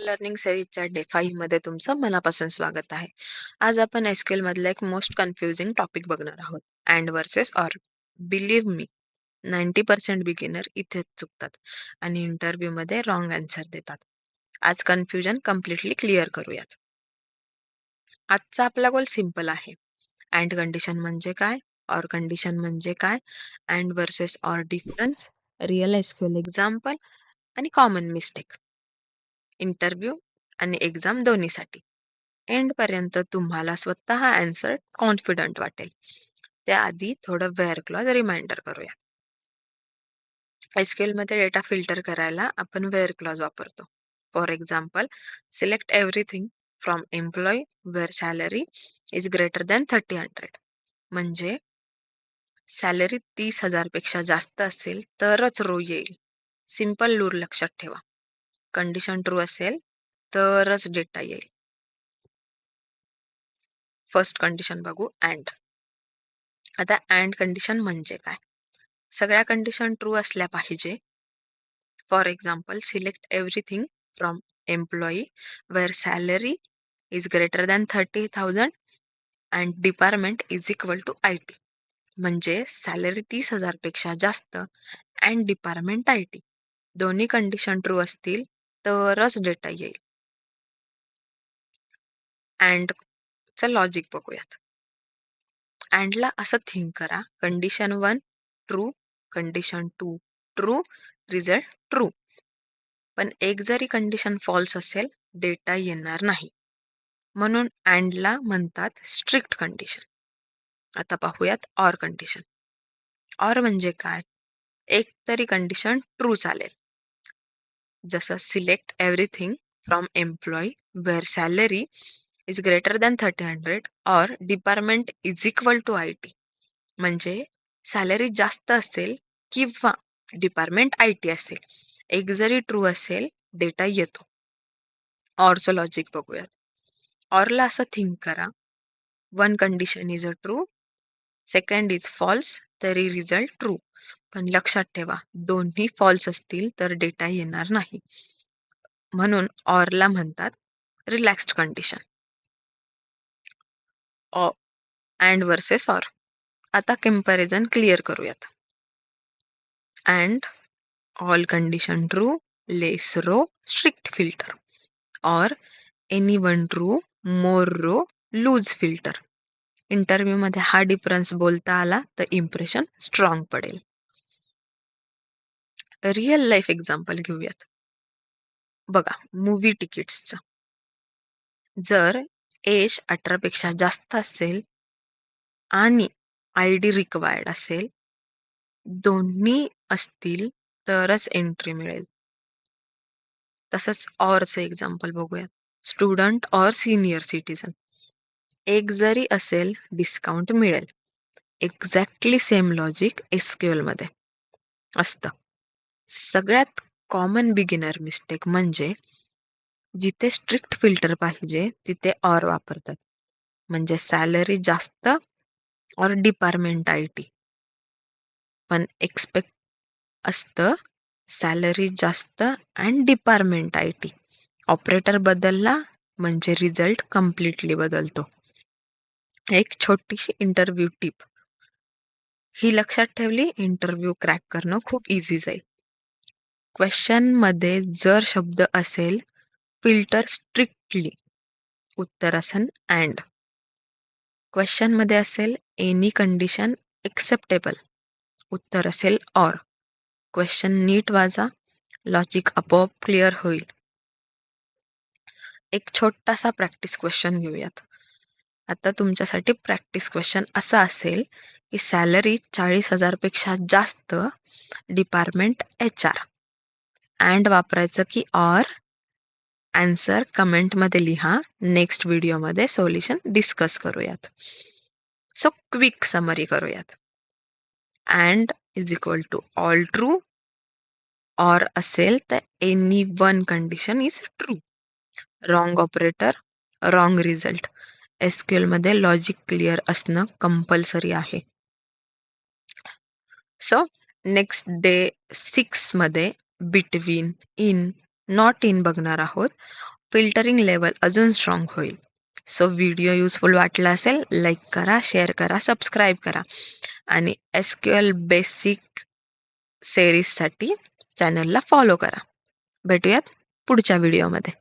Learning सिरीजच्या day फाईव्हमध्ये तुमचं मनापासून स्वागत आहे. आज आपण एसक्यूएल मधला एक मोस्ट कन्फ्युजिंग टॉपिक बघणार आहोत and versus or believe me ninety percent beginner इथेच चुकतात आणि इंटरव्ह्यू मध्ये रॉंग आन्सर देतात. आज कन्फ्युजन कम्प्लिटली क्लिअर करूयात. आजचा आपला गोल सिंपल आहे. अँड कंडिशन म्हणजे काय? ऑर कंडिशन म्हणजे काय? And versus or difference real SQL example आणि कॉमन मिस्टेक इंटरव्ह्यू आणि एक्झाम दोन्हीसाठी. एंड पर्यंत तुम्हाला स्वतः आन्सर कॉन्फिडंट वाटेल. त्याआधी थोडं वेअर क्लॉज रिमाइंडर करूया एसक्यूएलमध्ये डेटा फिल्टर करायला आपण वेअर क्लॉज वापरतो. For example select everything from employee where salary is greater than thirty hundred म्हणजे सॅलरी तीस हजारपेक्षा जास्त असेल तरच रो येईल. सिंपल लूर लक्षात ठेवा. कंडिशन ट्रू असेल तरच डेटा येईल. फर्स्ट कंडिशन बघू अँड आता अँड कंडिशन म्हणजे काय? सगळ्या कंडिशन ट्रू असल्या पाहिजे. For example select everything from employee where salary is greater than thirty thousand and department is equal to I T म्हणजे सॅलरी तीस हजारपेक्षा जास्त अँड डिपार्टमेंट आय टी दोन्ही कंडिशन ट्रू असतील तरच डेटा येईल. अँड च लॉजिक बघूयात. अँडला असं थिंक करा. Condition one true condition two true result true पण एक जरी कंडिशन फॉल्स असेल डेटा येणार नाही. म्हणून अँडला म्हणतात स्ट्रिक्ट कंडिशन आता पाहूयात ऑर कंडिशन ऑर म्हणजे काय? एक तरी कंडिशन ट्रू चालेल. जसं select everything from employee where salary is greater than thirty hundred or department is equal to I T. म्हणजे सॅलरी जास्त असेल किंवा डिपार्टमेंट आय टी असेल एक जरी ट्रू असेल डेटा येतो. ऑरचं लॉजिक बघूयात. ऑरला असं थिंक करा. One condition is a true second is false तरी रिझल्ट ट्रू पण लक्षात ठेवा दोन्ही फॉल्स असतील तर डेटा येणार नाही. म्हणून ऑरला म्हणतात relaxed condition and versus or आता कंपॅरिझन क्लिअर करूयात. And all condition true less row strict filter or any one true more row loose filter interview मध्ये हा डिफरन्स बोलता आला तर इम्प्रेशन स्ट्रॉंग पडेल. रिअल लाईफ एक्झाम्पल घेऊयात. बघा मूवी तिकीट्सचं जर एज अठरा पेक्षा जास्त असेल आणि आय डी रिक्वायर्ड असेल दोन्ही असतील तरच एंट्री मिळेल. तसंच ऑरचं एक्झाम्पल बघूयात. स्टुडंट ऑर सिनियर सिटीजन एक जरी असेल डिस्काउंट मिळेल. एक्झॅक्टली सेम लॉजिक एसक्यूएलमध्ये असतं. सगळ्यात कॉमन बिगिनर मिस्टेक म्हणजे जिथे स्ट्रिक्ट फिल्टर पाहिजे तिथे ऑर वापरतात. म्हणजे सॅलरी जास्त ऑर डिपार्टमेंट आय टी पण एक्सपेक्ट असतं सॅलरी जास्त and department I T operator बदलला म्हणजे रिझल्ट कम्प्लिटली बदलतो. एक छोटीशी इंटरव्ह्यू टिप ही लक्षात ठेवली इंटरव्ह्यू क्रॅक करणं खूप इझी जाईल. क्वेश्चनमध्ये जर शब्द असेल फिल्टर स्ट्रिक्टली उत्तर असेल अँड क्वेश्चनमध्ये असेल एनी कंडिशन एक्सेप्टेबल उत्तर असेल ऑर क्वेश्चन नीट वाजा लॉजिक आपोआप क्लिअर होईल. एक छोटासा प्रॅक्टिस क्वेश्चन घेऊयात. आता तुमच्यासाठी प्रॅक्टिस क्वेश्चन असा असेल की सॅलरी चाळीस हजारपेक्षा जास्त डिपार्टमेंट एच आर अँड वापरायचं की ऑर आन्सर कमेंटमध्ये लिहा. नेक्स्ट व्हिडिओमध्ये सोल्युशन डिस्कस करूयात. सो क्विक समरी करूयात. And is equal to all true or असेल तर any one condition is true wrong operator wrong result एसक्यूएलमध्ये logic clear असणं कंपल्सरी आहे. सो नेक्स्ट डे सिक्समध्ये बिटवीन इन नॉट इन बघणार आहोत. Filtering level अजून strong होईल. सो व्हिडिओ युजफुल वाटला असेल लाईक करा शेअर करा सबस्क्राईब करा. आणि एस क्यू एल बेसिक सेरीजसाठी चॅनलला फॉलो करा. भेटूयात पुढच्या व्हिडिओमध्ये